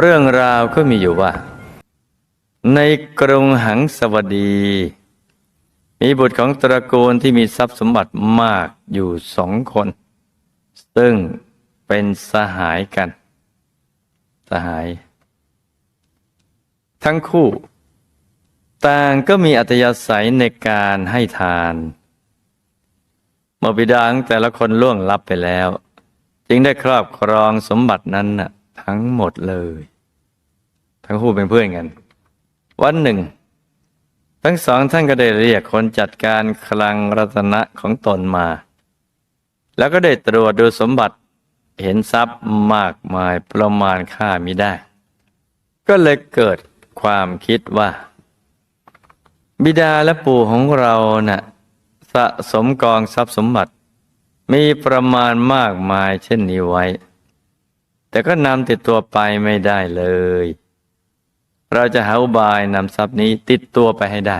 เรื่องราวก็มีอยู่ว่า ในกรุงหังสวดี มีบุตรของตระกูลที่มีทรัพย์สมบัติมากอยู่สองคน ซึ่งเป็นสหายกัน สหาย ทั้งคู่ ต่างก็มีอัตยาศัยในการให้ทานเมื่อบิดาของแต่ละคนล่วงลับไปแล้ว จึงได้ครอบครองสมบัตินั้นน่ะ ทั้งหมดเลย ทั้งคู่เป็นเพื่อนกัน วันหนึ่ง ทั้งสองท่านก็ได้เรียกคนจัดการคลังรัตนะของตนมา แล้วก็ได้ตรวจดูสมบัติเห็นทรัพย์มากมายประมาณค่ามิได้ ก็เลยเกิดความคิดว่า บิดาและปู่ของเราน่ะสะสมกองทรัพย์สมบัติ มีประมาณมากมายเช่นนี้ไว้ แต่ก็นำติดตัวไปไม่ได้เลย เราจะหาอุบายนำทรัพย์นี้ติดตัวไปให้ได้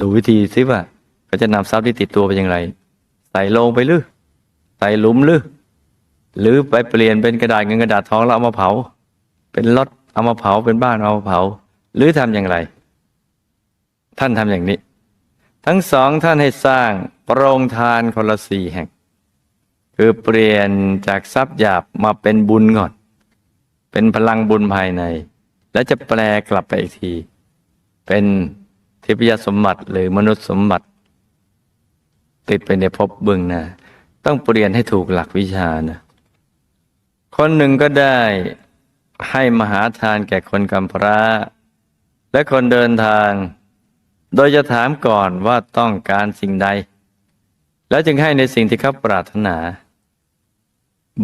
ดูวิธีซิว่าเขาจะนำทรัพย์ที่ติดตัวไปอย่างไร ใส่ลงไปหรือใส่หลุมหรือหรือไปเปลี่ยนเป็นกระดาษเงินกระดาษทองแล้วเอามาเผา เป็นรถเอามาเผาเป็นบ้านเอามาเผา หรือทำอย่างไร ท่านทำอย่างนี้ ทั้งสองท่านให้สร้างโปรงทานคนละสี่แห่ง คือเปลี่ยนจากทรัพย์หยาบมาเป็นบุญก่อน เป็นพลังบุญภายใน แล้วจะแปลกลับไปอีกที เป็นทิพยสมบัติหรือมนุษย์สมบัติ ติดไปในภพเบื้องหน้าต้องเปลี่ยนให้ถูกหลักวิชานะคนหนึ่งก็ได้ให้มหาทานแก่คนกำพร้า และคนเดินทาง โดยจะถามก่อนว่าต้องการสิ่งใด แล้วจึงให้ในสิ่งที่เขาปรารถนา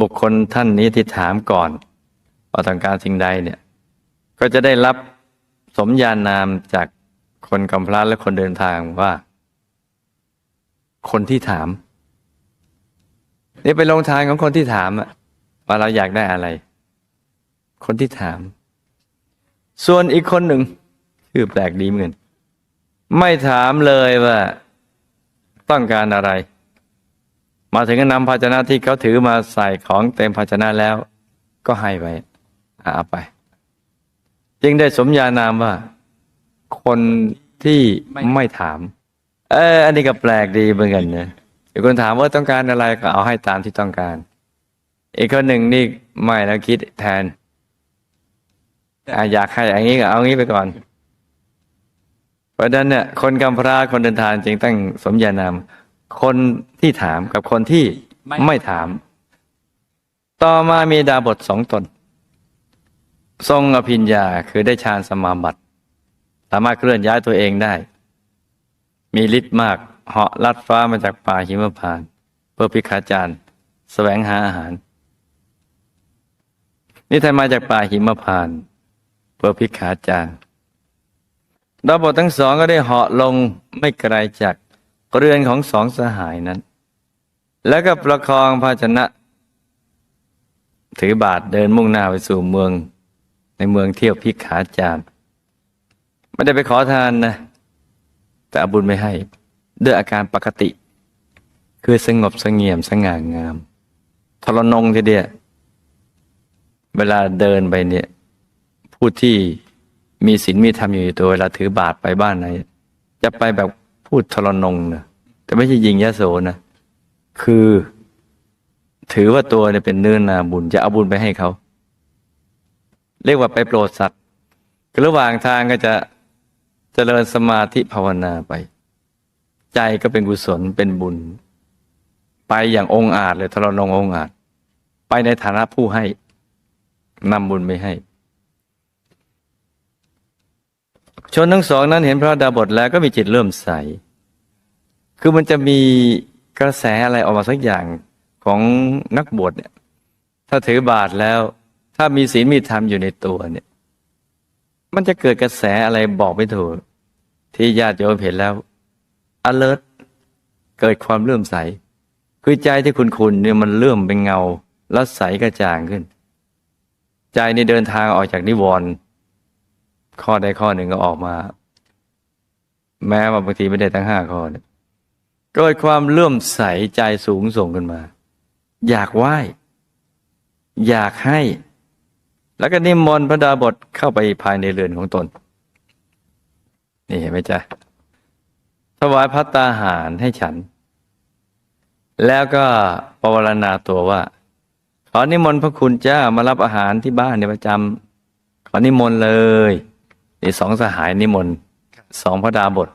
บุคคลท่านนี้ที่ถามก่อนว่าต้องการสิ่งใดเนี่ย ก็จะได้รับสมญานามจากคนกำพร้าและคนเดินทางว่า คนที่ถาม นี่เป็นลงทานของคนที่ถามอะว่าเราอยากได้อะไร คนที่ถาม ส่วนอีกคนหนึ่งชื่อแปลกดีเหมือนไม่ถามเลยว่า ต้องการอะไร มาถึงก็นำภาชนะที่เขาถือมาใส่ของเต็มภาชนะแล้ว ก็ให้ไปเอาไป จึงได้สมญานามว่า คนที่ไม่ถาม เอออันนี้ก็แปลกดีเหมือนกันนะอีกคนถามว่าต้องการอะไรก็เอาให้ตามที่ต้องการ อีกคนหนึ่งนี่ไม่แล้วคิดแทนออยากให้อย่างนี้ก็เอางี้ไปก่อน เพราะฉะนั้นเนี่ยคนกำพร้าคนเดินทางจึงตั้งสมญานาม คนที่ถามกับคนที่ไม่ไม่ถาม ต่อมามีดาบทสองตน ทรงอภิญญาคือได้ฌานสมาบัติ สามารถเคลื่อนย้ายตัวเองได้ มีฤทธิ์มากเหาะลัดฟ้ามาจากป่าหิมพานต์เพื่อพิฆาจารย์แสวงหาอาหาร นี่ท่านมาจากป่าหิมพานต์เพื่อพิฆาจารย์ดาบททั้งสองก็ได้เหาะลงไม่ไกลจาก เรือนของสองสหายนั้น แล้วก็ประคองภาชนะ ถือบาทเดินมุ่งหน้าไปสู่เมือง ในเมืองเที่ยวพิกขาจาร์ไม่ได้ไปขอทานนะ แต่อาบุญไม่ให้ ด้วยอาการปกติ คือสงบสงี่ยมสง่างาม ทรนงทีเดียวเวลาเดินไปเนี่ย ผู้ที่มีศีลมีธรรมอยู่ในตัวเวลาถือบาทไปบ้านไหนจะไปแบบ พูดทรนงนะแต่ไม่ใช่ยิงยะโสนะคือ ถือว่าตัวเนี่ยเป็นเนื้อนาบุญ จะเอาบุญไปให้เขาเรียกว่าไปโปรดสัตว์ระหว่างทางก็จะเจริญสมาธิภาวนาไป ใจก็เป็นกุศลเป็นบุญ ไปอย่างองอาจเลยทรนงองอาจ ไปในฐานะผู้ให้นำบุญไปให้ชนทั้งสองนั้นเห็นพระดาบทแล้วก็มีจิตเริ่มใส คือมันจะมีกระแสอะไรออกมาสักอย่างของนักบวชเนี่ย ถ้าถือบาทแล้ว ถ้ามีศีลมีธรรมอยู่ในตัวเนี่ย มันจะเกิดกระแสอะไรบอกไม่ถูก ที่ญาติโยมเห็นแล้ว alert เกิดความเลื่อมใส คือใจที่คุณคุณเนี่ยมันเลื่อมเป็นเงา แล้วใสกระจ่างขึ้น ใจในเดินทางออกจากนิวรณ์ข้อใดข้อหนึ่งก็ออกมา แม้ว่าบางทีไม่ได้ทั้งห้าข้อเนี่ย เกิดความเลื่อมใสใจสูงส่งขึ้นมา อยากไหว้ อยากให้ แล้วก็นิมนต์พระดาบทเข้าไปภายในเรือนของตน นี่เห็นไหมจ๊ะถวายพัตตาหารให้ฉัน แล้วก็ปวารณาตัวว่า ขอนิมนต์พระคุณเจ้ามารับอาหารที่บ้านในประจำขอนิมนต์เลยนี่สองสหายนิมนต์สองพระดาบท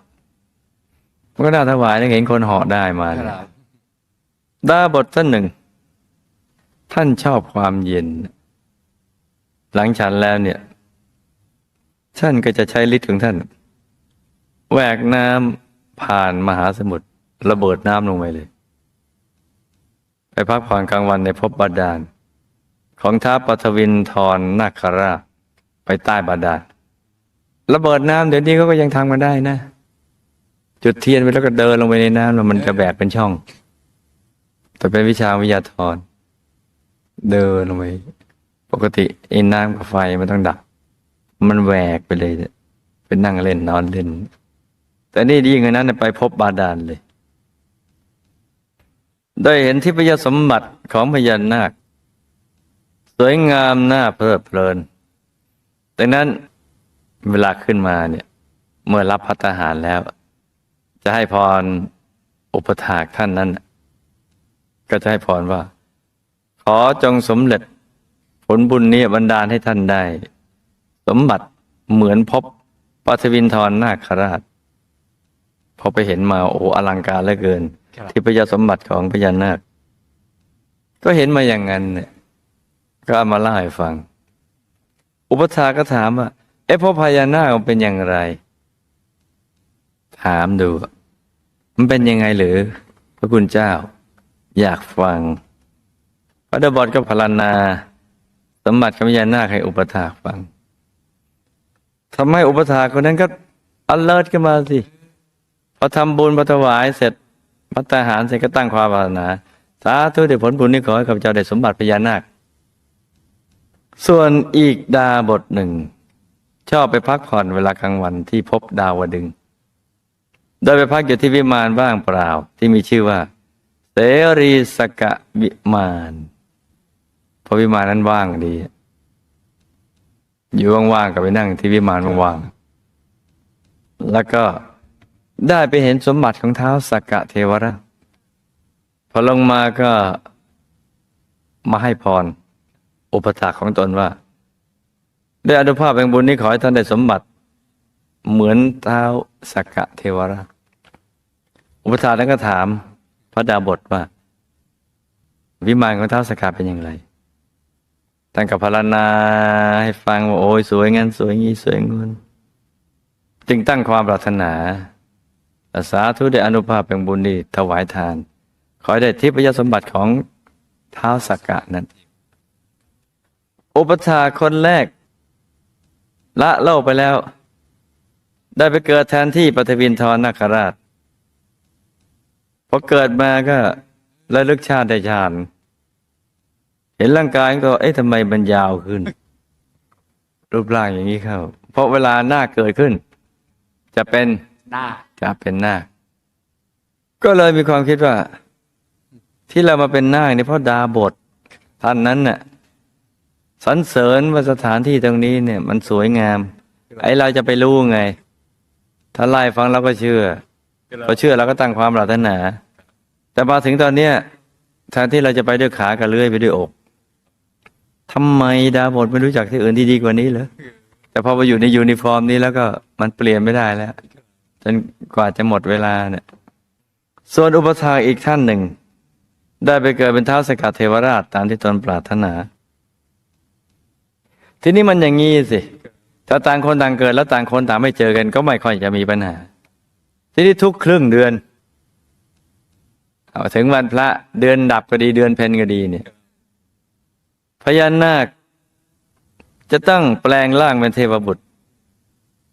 มันก็น่าถวายแล้วเห็นคนเหาะได้มาเนี่ยครับดาบทท่านหนึ่ง ท่านชอบความเย็น หลังฉันแล้วเนี่ย ท่านก็จะใช้ฤทธิ์ของท่านแหวกน้ำผ่านมหาสมุทรระเบิดน้ำลงไปเลย ไปพักผ่อนกลางวันในภพบาดาล ของท้าปฐวินทรนาคราชไปใต้บาดาลระเบิดน้ำเดี๋ยวนี้เขาก็ยังทำกันได้นะ จุดเทียนไปแล้วก็เดินลงไปในน้ำแล้วมันจะแบกเป็นช่อง แต่เป็นวิชาวิทยาธรเดินลงไปปกติไอ้น้ำกับไฟมันต้องดับ มันแหวกไปเลยเป็นนั่งเล่นนอนเล่น แต่นี่ยิ่งกว่านั้นไปพบบาดาลเลย ได้เห็นทิพยสมบัติของพญานาค สวยงามน่าเพลิดเพลินดังนั้นเวลาขึ้นมาเนี่ย เมื่อรับพัฒหารแล้ว จะให้พรอุปถากท่านนั้น ก็จะให้พรว่า ขอจงสมเร็จผลบุญนี้บันดาลให้ท่านได้ สมบัติเหมือนพบปัทวินทรนาคราชพอไปเห็นมาโอ้โหอลังการเหลือเกินครับที่พญาสมบัติของพญานาค ก็เห็นมาอย่างนั้นเนี่ยก็เอามาเล่าให้ฟัง อุปถาก็ถามว่าเอ๊ะพ่อพญานาคมันเป็นอย่างไร ถามดู มันเป็นยังไงหรือ พระคุณเจ้า อยากฟัง พระดบทก็พรรณนา สมบัติของพญานาคให้อุปถากฟังทำให้อุปถากคนนั้นก็อเลิศขึ้นมาสิพอทำบุญพอถวายเสร็จพัตตาหารเสร็จก็ตั้งความปรารถนาสาธุได้ผลบุญนี้ขอให้ข้าพเจ้าได้สมบัติพญานาค ส่วนอีกดาบทหนึ่ง ชอบไปพักผ่อนเวลากลางวันที่พบดาวดึง ส์โดยไปพักอยู่ที่วิมานว่างเปล่าที่มีชื่อว่าเสรีสกะวิมานเพราะวิมานนั้นว่างดี อยู่ว่างๆก็ไปนั่งที่วิมานว่างๆแล้วก็ได้ไปเห็นสมบัติของเท้าสกกะเทวราพอลงมาก็มาให้พร อุปถากของตนว่าด้วยอนุภาพแห่งบุญนี้ขอให้ท่านได้สมบัติ เหมือนเท้าสกกะเทวราช อุปถากนั้นก็ถามพระดาบทว่า วิมานของเท้าสกกะเป็นอย่างไรท่านกับพรรณนาให้ฟังว่าโอ้ยสวยงั้น สวยงี้สวยงนจึงตั้งความปรารถนาสาธุได้อนุภาพแห่งบุญนี้ถวายทาน ขอได้ทิพยสมบัติของเท้าสกกะนั้นอุปถาคนแรก ละโลกไปแล้ว ได้ไปเกิดแทนที่ปฐวินทรนาคราช พอเกิดมาก็ระลึกชาติได้ชาติเห็นร่างกายก็เอ๊ะทำไมมันยาวขึ้น รูปร่างอย่างนี้เข้าเพราะเวลาหน้าเกิดขึ้น จะเป็นหน้าจะเป็นนาคก็เลยมีความคิดว่า ที่เรามาเป็นนาคเนี่ยเพราะดาบทท่านนั้นน่ะสรรเสริญว่าสถานที่ตรงนี้เนี่ย มันสวยงาม ไอ้เราจะไปรู้ไง ถ้าไล่ฟังเราก็เชื่อ พอเชื่อเราก็ตั้งความปรารถนา แต่มาถึงตอนเนี้ยแทนที่เราจะไปด้วยขากับเลื่อยไปด้วยอกทำไมดาบทไม่รู้จักที่อื่นที่ดีกว่านี้เหรอแต่พอมาอยู่ในยูนิฟอร์มนี้แล้วก็มันเปลี่ยนไม่ได้แล้วจนกว่าจะหมดเวลาเนี่ย ส่วนอุปถาอีกท่านหนึ่ง ได้ไปเกิดเป็นเท้าวสกัดเทวราชตามที่ตนปรารถนา ทีนี้มันอย่างงี้สิถ้าต่างคนต่างเกิดแล้วต่างคนต่างไม่เจอกันก็ไม่ค่อยจะมีปัญหา ทีนี้ทุกครึ่งเดือนถึงวันพระเดือนดับก็ดีเดือนเพ็ญก็ดีเนี่ยพญานาค จะต้องแปลงร่างเป็นเทวบุตร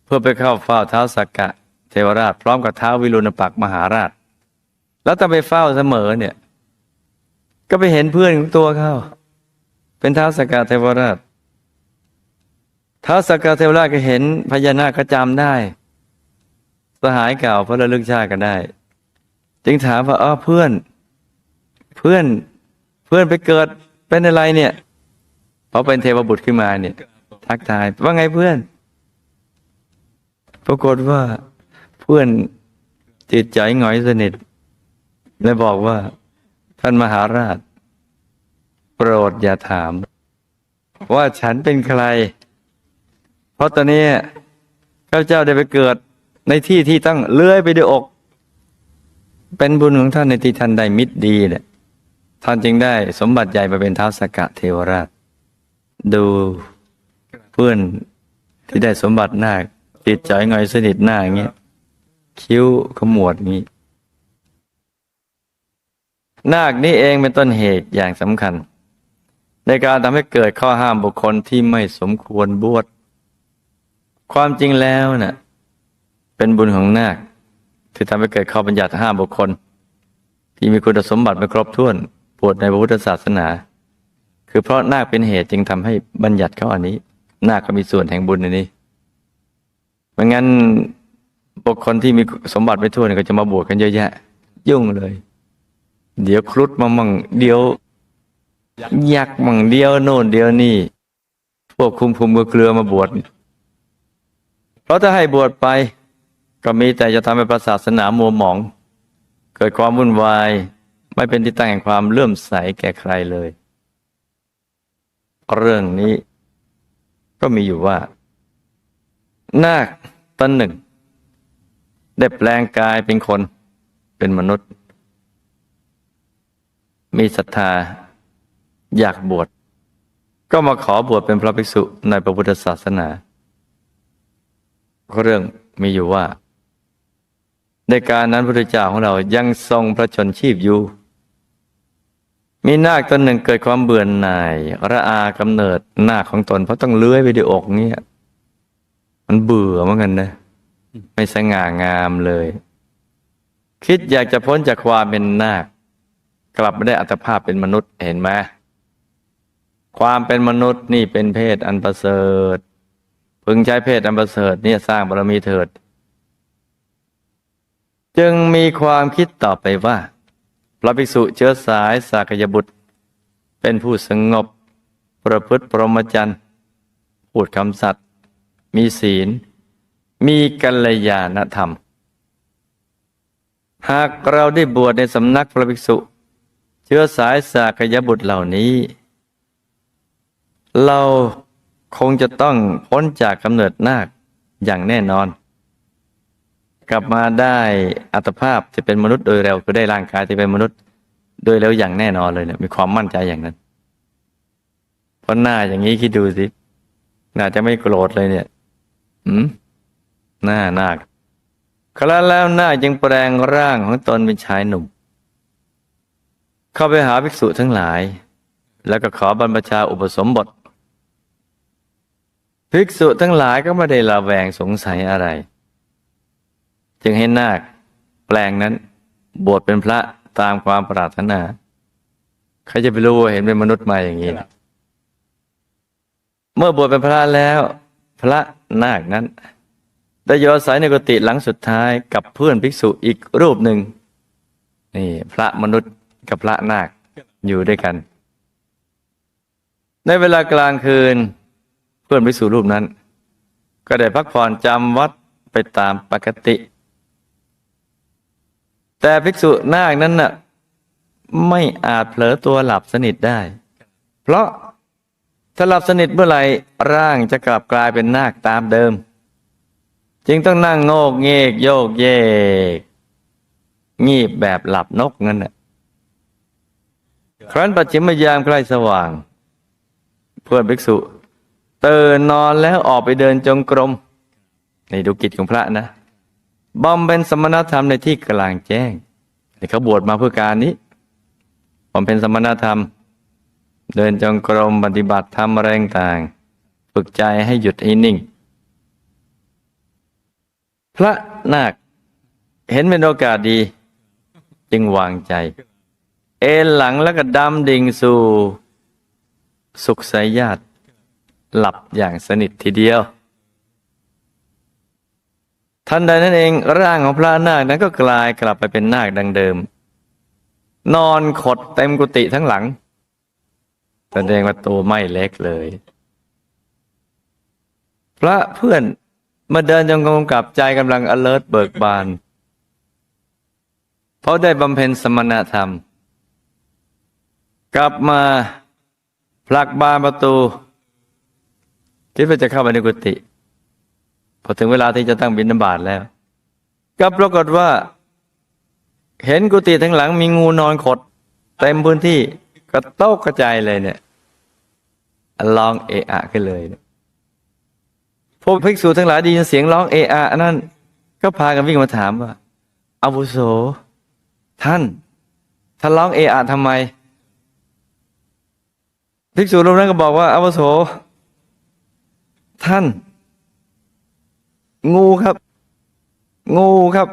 เพื่อไปเข้าเฝ้าเท้าสักกะ เทวราช พร้อมกับเท้าวิรุณปักมหาราช แล้วต้องไปเฝ้าเสมอเนี่ย ก็ไปเห็นเพื่อนของตัวเขาเป็นเท้าสักกะเทวราชเท้าสักกะเทวราชก็เห็นพญานาคก็จำได้ สหายเก่าเพราะระลึกชาติกันได้ จึงถามว่าอ๋อเพื่อน เพื่อนเพื่อนไปเกิดเป็นอะไรเนี่ยพอเป็นเทวบุตรขึ้นมาเนี่ย ทักทายว่าไงเพื่อน ปรากฏว่าเพื่อนจิตใจหงอยสนิทและบอกว่า ท่านมหาราช โปรดอย่าถาม ว่าฉันเป็นใคร เพราะตอนนี้ข้าเจ้าได้ไปเกิด ในที่ที่ต้องเลื้อยไปด้วยอก เป็นบุญของท่านในที่ท่านได้มิตรดีเนี่ยท่านจึงได้สมบัติใหญ่มาเป็นท้าวสกกะเทวราช ดูเพื่อนที่ได้สมบัติหน้าจิตใจหงอยสนิทหน้าอย่างเงี้ยคิ้วขมวดงี้ นาคนี้เองเป็นต้นเหตุอย่างสำคัญ ในการทำให้เกิดข้อห้ามบุคคลที่ไม่สมควรบวชความจริงแล้วน่ะ เป็นบุญของนาคที่ทำให้เกิดข้อบัญญัติห้าบุคคล ที่มีคุณสมบัติไม่ครบถ้วนบวชในพระพุทธศาสนา คือเพราะนาคเป็นเหตุจึงทำให้บัญญัติเขาอันนี้ นาคก็มีส่วนแห่งบุญในนี้ไม่งั้นบุคคลที่มีสมบัติไม่ทั่วนก็จะมาบวชกันเยอะแยะ ยุ่งเลย เดี๋ยวครุฑมามั่งเดี๋ยว ยักษ์มั่งเดียวโน่นเดียวนี่พวกคุมคุมเกลือมาบวชเพราะถ้าให้บวชไป ก็มีแต่จะทำให้ประศาสนามัวหมอง เกิดความวุ่นวาย ไม่เป็นที่ตั้งแห่งความเลื่อมใสแก่ใครเลย เรื่องนี้ก็มีอยู่ว่า นาคตนหนึ่ง ได้แปลงกายเป็นคนเป็นมนุษย์ มีศรัทธาอยากบวชก็มาขอบวชเป็นพระภิกษุในพระพุทธศาสนา เรื่องมีอยู่ว่า ในการนั้นพระเจ้าของเรายังทรงพระชนชีพอยู่ มีนาคตนหนึ่งเกิดความเบื่อหน่าย ระอากำเนิดนาคของตน เพราะต้องเลื้อยไปด้วยอกเงี้ยมันเบื่อเหมือนกันนะไม่สง่างามเลย คิดอยากจะพ้นจากความเป็นนาค กลับไม่ได้อัตภาพเป็นมนุษย์เห็นไหมความเป็นมนุษย์นี่เป็นเพศอันประเสริฐ พึงใช้เพศอันประเสริฐเนี่ยสร้างบารมีเถิด จึงมีความคิดต่อไปว่า พระภิกษุเชื้อสายสากยบุตร เป็นผู้สงบ ประพฤติพรหมจรรย์พูดคำสัตย์มีศีล มีกัลยาณธรรม หากเราได้บวชในสำนักพระภิกษุ เชื้อสายสากยบุตรเหล่านี้ เราคงจะต้องพ้นจากกำเนิดนาคอย่างแน่นอน กลับมาได้อัตภาพจะเป็นมนุษย์โดยเร็วคือได้ร่างกายที่เป็นมนุษย์โดยเร็วอย่างแน่นอนเลยเนี่ยมีความมั่นใจอย่างนั้น เพราะหน้าอย่างนี้คิดดูสิน่าจะไม่โกรธเลยเนี่ยอืมหน้านาคครั้นแล้วหน้าจึงแปลงร่างของตนเป็นชายหนุ่ม เข้าไปหาภิกษุทั้งหลาย แล้วก็ขอบรรพชาอุปสมบทภิกษุทั้งหลายก็ไม่ได้ระแวงสงสัยอะไร จึงให้นาคแปลงนั้น บวชเป็นพระตามความปรารถนาใครจะไปรู้ว่าเห็นเป็นมนุษย์มาอย่างนี้เมื่อบวชเป็นพระแล้ว พระนาคนั้น ได้โยอาศัยในกุฏิหลังสุดท้ายกับเพื่อนภิกษุอีกรูปหนึ่งนี่พระมนุษย์กับพระนาคอยู่ด้วยกัน ในเวลากลางคืน เพื่อนภิกษุรูปนั้น ก็ได้พักผ่อนจำวัดไปตามปกติ แต่ภิกษุนาคนั้นน่ะไม่อาจเผลอตัวหลับสนิทได้ เพราะถ้าหลับสนิทเมื่อไหร่ร่างจะกลับกลายเป็นนาคตามเดิม จึงต้องนั่งโงกเงกโยกเยก งีบแบบหลับนกงั้นน่ะครั้นปัจฉิมยามใกล้สว่าง เพื่อนภิกษุเตื่นนอนแล้วออกไปเดินจงกรม ในดูกิจของพระนะ บำเพ็ญสมณธรรมในที่กลางแจ้งเขาบวชมาเพื่อการนี้บำเพ็ญสมณธรรม เดินจงกรมปฏิบัติธรรมอะไรต่าง ฝึกใจให้หยุดให้นิ่ง พระนาคเห็นเป็นโอกาสดี จึงวางใจ เอนหลังแล้วก็ดำดิ่งสู่ สุขสายญาติ หลับอย่างสนิททีเดียว ทันใดนั้นเองร่างของพระนาคนั้นก็กลายกลับไปเป็นนาคดังเดิม นอนขดเต็มกุฏิทั้งหลังแสดงว่าตัวไม่เล็กเลย พระเพื่อนมาเดินจงกรมกับใจกำลัง alert เบิกบาน เพราะได้บำเพ็ญสมณธรรม กลับมาผลักบานประตูคิดว่าจะเข้าไปในกุฏิ พอถึงเวลาที่จะตั้งบิณฑบาตแล้ว ก็ปรากฏว่า เห็นกุฏิทั้งหลังมีงูนอนขดเต็มพื้นที่กระโตกกระจายเลยเนี่ยร้องเอะอะขึ้นเลยพวกภิกษุทั้งหลายไดียินเสียงร้องเอะอะนั่นก็พากันวิ่งมาถามว่าอาวุโส ท่านท่านร้องเอะอะทำไมภิกษุรูปนั้นก็บอกว่าอาวุโส ท่าน งูครับ งูครับ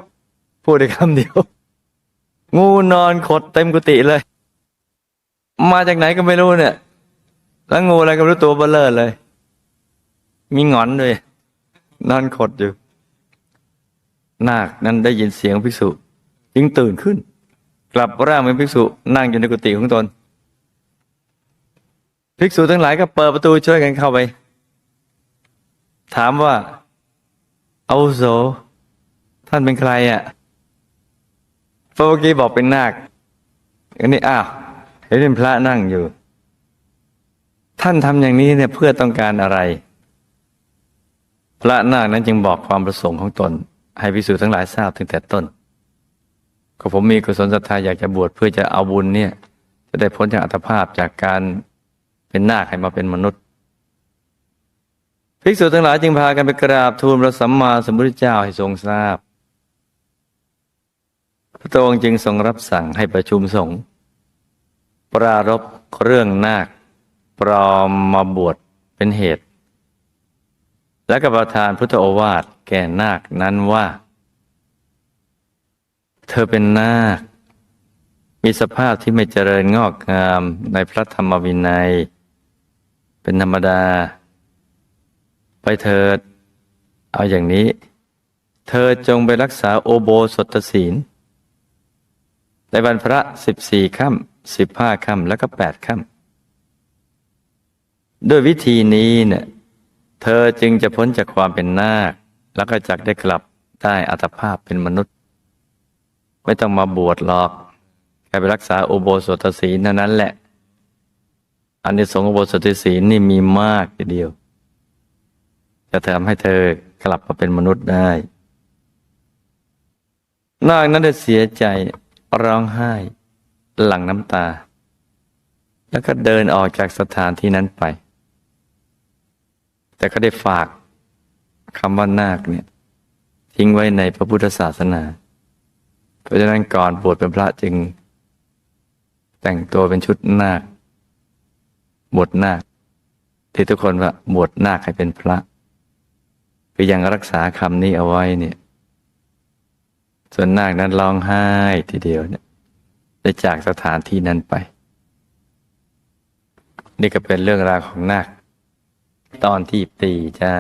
พูดได้คำเดียว งูนอนขดเต็มกุฏิเลย มาจากไหนก็ไม่รู้เนี่ย แล้วงูอะไรก็ไม่รู้ตัวเบลเลอร์เลย มีหงอนด้วย นอนขดอยู่ นาคนั้นได้ยินเสียงภิกษุ จึงตื่นขึ้น กลับร่างเป็นภิกษุนั่งอยู่ในกุฏิของตนภิกษุทั้งหลายก็เปิดประตูช่วยกันเข้าไป ถามว่า อาวุโส ท่านเป็นใครอะพระเมื่อกี้บอกเป็นนาคอันนี้อ้าวเห็นเป็นพระนั่งอยู่ ท่านทำอย่างนี้เนี่ยเพื่อต้องการอะไร พระนาคนั้นจึงบอกความประสงค์ของตน ให้พิสูจน์ทั้งหลายทราบตั้งแต่ต้น ก็ผมมีกุศลศรัทธาอยากจะบวชเพื่อจะเอาบุญเนี่ย จะได้พ้นจากอัตภาพจากการเป็นนาคให้มาเป็นมนุษย์ ภิกษุทั้งหลายจึงพากันไปกราบทูลพระสัมมาสัมพุทธเจ้าให้ทรงทราบ พระองค์จึงทรงรับสั่งให้ประชุมสงฆ์ปรารบเรื่องนาค ปลอมมาบวชเป็นเหตุ และก็ประทานพุทธโอวาทแก่นาคนั้นว่า เธอเป็นนาค มีสภาพที่ไม่เจริญงอกงามในพระธรรมวินัย เป็นธรรมดา ไปเถิด เอาอย่างนี้ เธอจงไปรักษาโอโบสถศีล ในวันพระสิบสี่ค่ำสิบห้าค่ำแล้วก็แปดค่ำด้วยวิธีนี้เนี่ยเธอจึงจะพ้นจากความเป็นนาค แล้วก็จักได้กลับได้อัตภาพเป็นมนุษย์ ไม่ต้องมาบวชหรอกแค่ไปรักษาโอโบสถศีลเท่านั้นแหละอันนี้สงส์อุโบสถศีลนี่มีมากทีเดียว จะทำให้เธอกลับมาเป็นมนุษย์ได้ นางนั้นได้เสียใจร้องไห้ หลั่งน้ำตา แล้วก็เดินออกจากสถานที่นั้นไป แต่ก็ได้ฝากคำว่านาคเนี่ยทิ้งไว้ในพระพุทธศาสนา เพราะฉะนั้นก่อนบวชเป็นพระจึง แต่งตัวเป็นชุดนาคบวชนาคที่ทุกคนว่าบวชนาคให้เป็นพระ คือยังรักษาคำนี้เอาไว้เนี่ยส่วนนาคนั้นร้องไห้ทีเดียวเนี่ยได้จากสถานที่นั้นไป นี่ก็เป็นเรื่องราวของนาค ตอนที่ตีจ้า